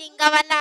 ಲಿಂಗವಲ್ಲ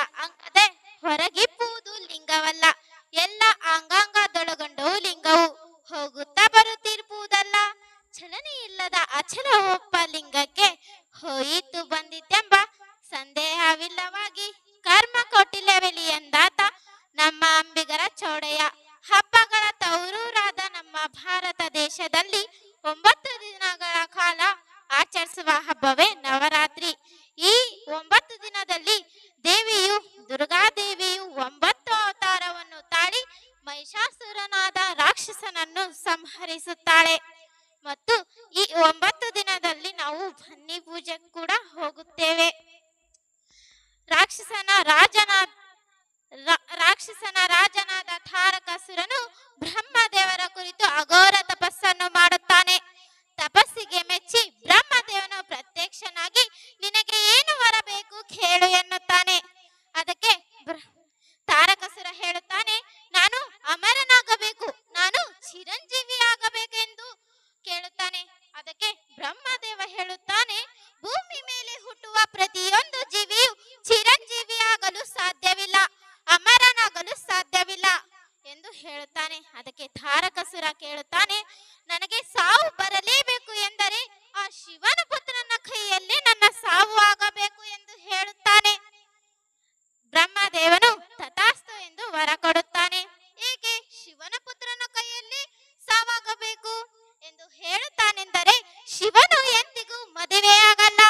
ರಾಕ್ಷಸನ ರಾಜನ ರಾ- ರಾಕ್ಷಸನ ರಾಜನಾದ ತಾರಕಾಸುರನು ಬ್ರಹ್ಮದೇವರ ಕುರಿತು ಅಘೋರ ಶಿವನು ಎಂದಿಗೂ ಮದುವೆಯಾಗಲ್ಲ.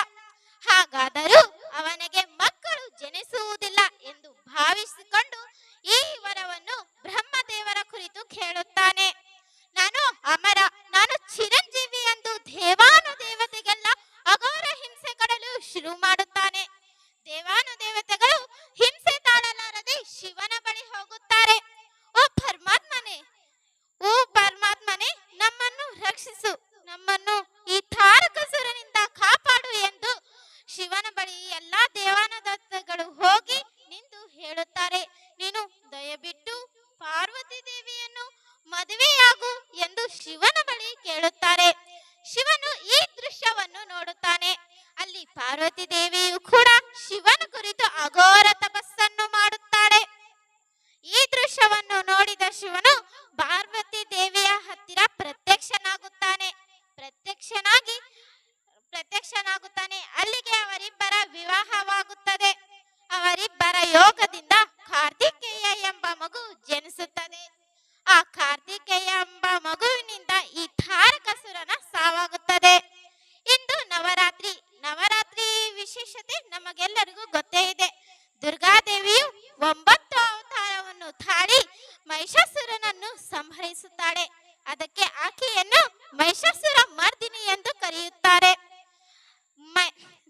ಹಾಗಾದರೂ ಅವನಿಗೆ ಮಕ್ಕಳು ಜನಿಸುವುದಿಲ್ಲ ಎಂದು ಭಾವಿಸಿಕೊಂಡು ಈ ವರವನ್ನು ಬ್ರಹ್ಮದೇವರ ಕುರಿತು ಕೇಳುತ್ತಾನೆ. ನಾನು ಅಮರ, ನಾನು ಚಿರಂಜೀವಿ ಎಂದು ದೇವಾನು ದೇವತೆಗೆಲ್ಲ ಅಘೋರ ಹಿಂಸೆ ಕೊಡಲು ಶುರು ಮಾಡುತ್ತಾನೆ. ದೇವಾನು ದೇವತೆಗಳು ಹಿಂಸೆ ತಾಳಲಾರದೆ ಶಿವನ ಬಳಿ ಹೋಗುತ್ತಾರೆ. ಓ ಪರಮಾತ್ಮನೇ ಓ ಪರಮಾತ್ಮನೇ, ನಮ್ಮನ್ನು ರಕ್ಷಿಸು. ನಮ್ಮನ್ನು ಈ ತಾರಕಸುರನಿಂದ ಕಾಪಾಡು ಎಂದು ಶಿವನ ಬಳಿ ಎಲ್ಲಾ ದೇವಾನದತ್ತಗಳು ಹೋಗಿ ನಿಂದು ಹೇಳುತ್ತಾರೆ. ನೀನು ದಯವಿಟ್ಟು ಪಾರ್ವತಿ ದೇವಿಯನ್ನು ಮದುವೆಯಾಗು ಎಂದು ಶಿವನ ಬಳಿ ಕೇಳುತ್ತಾರೆ ಸಂಹರಿಸುತ್ತಾಳೆ ಅದಕ್ಕೆ ಆಕೆಯನ್ನು ಮಹಿಷಾಸುರ ಮರ್ದಿನಿ ಎಂದು ಕರೆಯುತ್ತಾರೆ.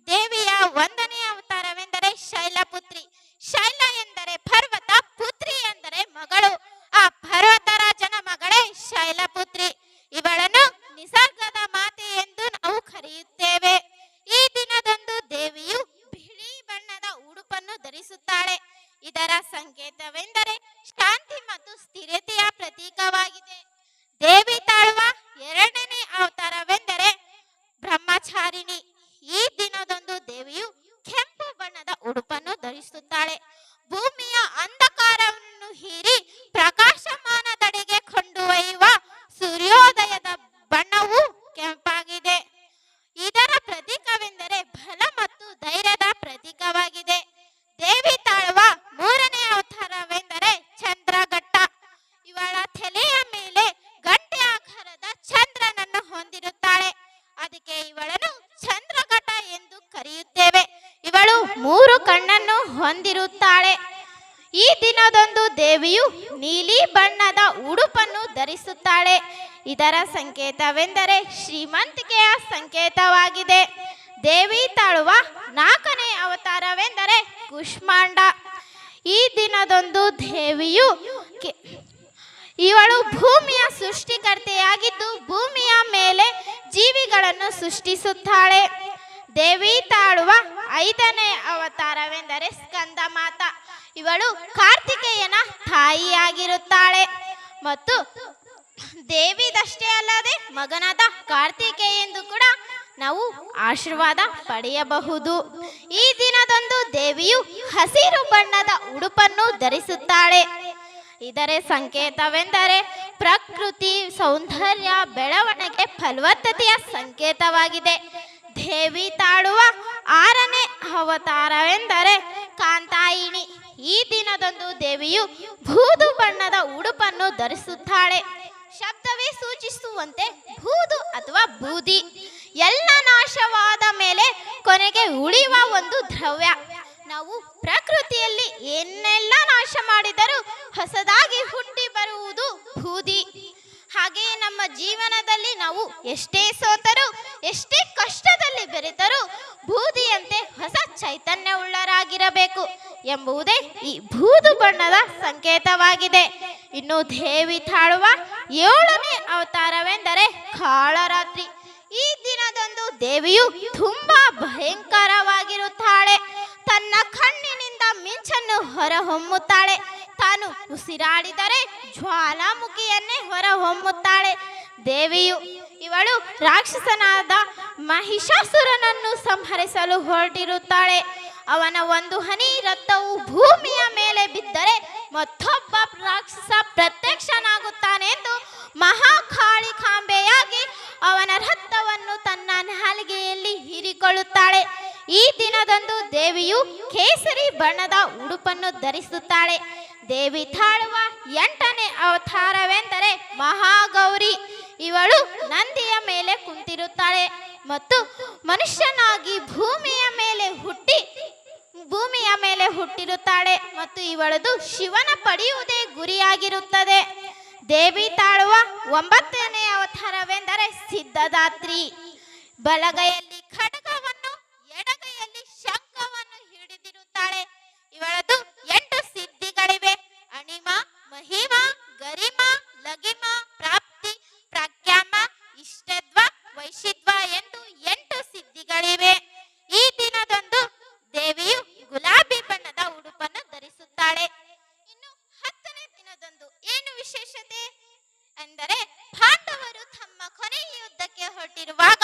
ದೇವಿಯ ವಂದನೆಯ ಅವತಾರವೆಂದರೆ ಶೈಲಪುತ್ರಿ. ಶೈಲ ಎಂದರೆ ಪರ್ವತ, ಪುತ್ರಿ ಎಂದರೆ ಮಗಳು. ಆ ಪರ್ವತರಾಜನ ಮಗಳೇ ಶೈಲಪುತ್ರಿ. ಇವಳನ್ನು ನಿಸರ್ಗದ ಮಾತೆ ಎಂದು ನಾವು ಕರೆಯುತ್ತೇವೆ. ಈ ದಿನದಂದು ದೇವಿಯು ಬಿಳಿ ಬಣ್ಣದ ಉಡುಪನ್ನು ಧರಿಸುತ್ತಾಳೆ. ಇದರ ಸಂಕೇತವೆಂದರೆ ಶಾಂತಿ ಮತ್ತು ಸ್ಥಿರತೆಯ ಪ್ರತೀಕವಾಗಿದೆ ದೇವಿ ತಾಳುವ ಎರಡನೇ ಅವತಾರವೆಂದರೆ ಬ್ರಹ್ಮಚಾರಿಣಿ ಈ ದಿನದಂದು ದೇವಿಯು ಕೆಂಪು ಬಣ್ಣದ ಉಡುಪನ್ನು ಧರಿಸುತ್ತಾಳೆ ಭೂಮಿಯ ಅಂಧಕಾರವನ್ನು ಹೀರಿ ಪ್ರಕಾಶಮಾನದೆಡೆಗೆ ಕೊಂಡೊಯ್ಯುವ ಸೂರ್ಯೋದಯದ ಬಣ್ಣವು ಕೆಂಪಾಗಿದೆ ಇದರ ಪ್ರತೀಕವೆಂದರೆ ಬಲ ಮತ್ತು ಧೈರ್ಯದ ಪ್ರತೀಕವಾಗಿದೆ ದೇವಿ ತಾಳುವ ಮೂರನೇ ಅವತಾರವೆಂದರೆ ಚಂದ್ರಘಟ್ಟ ಇವಳ ತಲೆಯ ಮೇಲೆ ಗಂಟೆ ಆಕಾರದ ಚಂದ್ರನನ್ನು ಹೊಂದಿರುತ್ತಾಳೆ ಅದಕ್ಕೆ ಇವಳನ್ನು ಚಂದ್ರಘಟ ಎಂದು ಕರೆಯುತ್ತೇವೆ ಇವಳು ಮೂರು ಕಣ್ಣನ್ನು ಹೊಂದಿರುತ್ತಾಳೆ ಈ ದಿನದಂದು ದೇವಿಯು ನೀಲಿ ಬಣ್ಣದ ಉಡುಪನ್ನು ಧರಿಸುತ್ತಾಳೆ. ಇದರ ಸಂಕೇತವೆಂದರೆ ಶ್ರೀಮಂತಿಕೆಯ ಸಂಕೇತವಾಗಿದೆ. ದೇವಿ ತಾಳುವ ನಾಲ್ಕನೇ ಅವತಾರವೆಂದರೆ ಕುಷ್ಮಾಂಡ. ಈ ದಿನದಂದು ದೇವಿಯು ಇವಳು ಭೂಮಿಯ ಸೃಷ್ಟಿಕರ್ತೆಯಾಗಿದ್ದು ಭೂಮಿಯ ಮೇಲೆ ಜೀವಿಗಳನ್ನು ಸೃಷ್ಟಿಸುತ್ತಾಳೆ. ದೇವಿ ತಾಳುವ ಐದನೇ ಅವತಾರವೆಂದರೆ ಸ್ಕಂದ ಮಾತ ಇವಳು ಕಾರ್ತಿಕೇಯನ ತಾಯಿಯಾಗಿರುತ್ತಾಳೆ. ಮತ್ತು ದೇವಿದಷ್ಟೇ ಅಲ್ಲದೆ ಮಗನಾದ ಕಾರ್ತಿಕೇಯ ಎಂದು ಕೂಡ ನಾವು ಆಶೀರ್ವಾದ ಪಡೆಯಬಹುದು. ಈ ದಿನದಂದು ದೇವಿಯು ಹಸಿರು ಬಣ್ಣದ ಉಡುಪನ್ನು ಧರಿಸುತ್ತಾಳೆ. ಇದರ ಸಂಕೇತವೆಂದರೆ ಪ್ರಕೃತಿ ಸೌಂದರ್ಯ ಬೆಳವಣಿಗೆ ಫಲವತ್ತತೆಯ ಸಂಕೇತವಾಗಿದೆ. ದೇವಿ ತಾಳುವ ಆರನೇ ಅವತಾರವೆಂದರೆ ಕಾಂತಾಯಿನಿ ಈ ದಿನದಂದು ದೇವಿಯು ಬೂದು ಬಣ್ಣದ ಉಡುಪನ್ನು ಧರಿಸುತ್ತಾಳೆ. ಶಬ್ದವೇ ಸೂಚಿಸುವಂತೆ ಬೂದು ಅಥವಾ ಬೂದಿ. ಎಲ್ಲ ನಾಶವಾದ ಮೇಲೆ ಕೊನೆಗೆ ಉಳಿಯುವ ಒಂದು ದ್ರವ್ಯ. ನಾವು ಪ್ರಕೃತಿಯಲ್ಲಿ ಏನೆಲ್ಲ ನಾಶ ಮಾಡಿದರೂ ಹೊಸದಾಗಿ ಹುಟ್ಟಿ ಬರುವುದು ಬೂದಿ. ಹಾಗೆಯೇ ನಮ್ಮ ಜೀವನದಲ್ಲಿ ನಾವು ಎಷ್ಟೇ ಸೋತರೂ, ಎಷ್ಟೇ ಕಷ್ಟದಲ್ಲಿ ಬೆರೆತರೂ ಬೂದಿಯಂತೆ ಹೊಸ ಚೈತನ್ಯವುಳ್ಳರಾಗಿರಬೇಕು ಎಂಬುದೇ ಈ ಬೂದು ಬಣ್ಣದ ಸಂಕೇತವಾಗಿದೆ. ಇನ್ನು ದೇವಿ ತಾಳುವ ಏಳನೇ ಅವತಾರವೆಂದರೆ ಕಾಳರಾತ್ರಿ. ಈ ದಿನದಂದು ದೇವಿಯು ತುಂಬಾ ಭಯಂಕರವಾಗಿರುತ್ತಾಳೆ. ತನ್ನ ಕಣ್ಣಿನಿಂದ ಮಿಂಚನ್ನು ಹೊರಹೊಮ್ಮುತ್ತಾಳೆ. ತಾನು ಉಸಿರಾಡಿದರೆ ಜ್ವಾಲಾಮುಖಿಯನ್ನೇ ಹೊರಹೊಮ್ಮುತ್ತಾಳೆ. ದೇವಿಯು ಇವಳು ರಾಕ್ಷಸನಾದ ಮಹಿಷಾಸುರನನ್ನು ಸಂಹರಿಸಲು ಹೊರಟಿರುತ್ತಾಳೆ. ಅವನ ಒಂದು ಹನಿ ರಕ್ತವು ಭೂಮಿಯ ಮೇಲೆ ಬಿದ್ದರೆ ಮತ್ತೊಬ್ಬ ರಾಕ್ಷಸ ಪ್ರತ್ಯಕ್ಷನಾಗುತ್ತಾನೆ ಎಂದು ಮಹಾಕಾಳಿ ಕಾಂಬೆಯಾಗಿ ಅವನ ರಕ್ತವನ್ನು ತನ್ನ ನಾಲಿಗೆಯಲ್ಲಿ ಹೀರಿಕೊಳ್ಳುತ್ತಾಳೆ. ಈ ದಿನದಂದು ದೇವಿಯು ಕೇಸರಿ ಬಣ್ಣದ ಉಡುಪನ್ನು ಧರಿಸುತ್ತಾಳೆ. ದೇವಿ ತಾಳುವ ಎಂಟನೇ ಅವತಾರವೆಂದರೆ ಮಹಾಗೌರಿ. ಇವಳು ನಂದಿಯ ಮೇಲೆ ಕುಂತಿರುತ್ತಾಳೆ ಮತ್ತು ಮನುಷ್ಯನಾಗಿ ಭೂಮಿಯ ಮೇಲೆ ಹುಟ್ಟಿ ಭೂಮಿಯ ಮೇಲೆ ಹುಟ್ಟಿರುತ್ತಾಳೆ ಮತ್ತು ಇವಳದು ಶಿವನ ಪಡೆಯುವುದೇ ಗುರಿಯಾಗಿರುತ್ತದೆ. ದೇವಿ ತಾಳುವ ಒಂಬತ್ತನೇ ಅವತಾರವೆಂದರೆ ಸಿದ್ಧದಾತ್ರಿ. ಬಲಗೈಯಲ್ಲಿ ಇಷ್ಟತ್ವ ವೈಶಿತ್ವ ಎಂದು ಎಂಟು ಸಿದ್ಧಿಗಳಿವೆ. ಈ ದಿನದಂದು ದೇವಿಯು ಗುಲಾಬಿ ಬಣ್ಣದ ಉಡುಪನ್ನು ಧರಿಸುತ್ತಾಳೆ. ಇನ್ನು ಹತ್ತನೇ ದಿನದಂದು ಏನು ವಿಶೇಷತೆ? ಅಂದರೆ ಪಾಂಡವರು ತಮ್ಮ ಕೊನೆಯ ಯುದ್ಧಕ್ಕೆ ಹೊರಟಿರುವಾಗ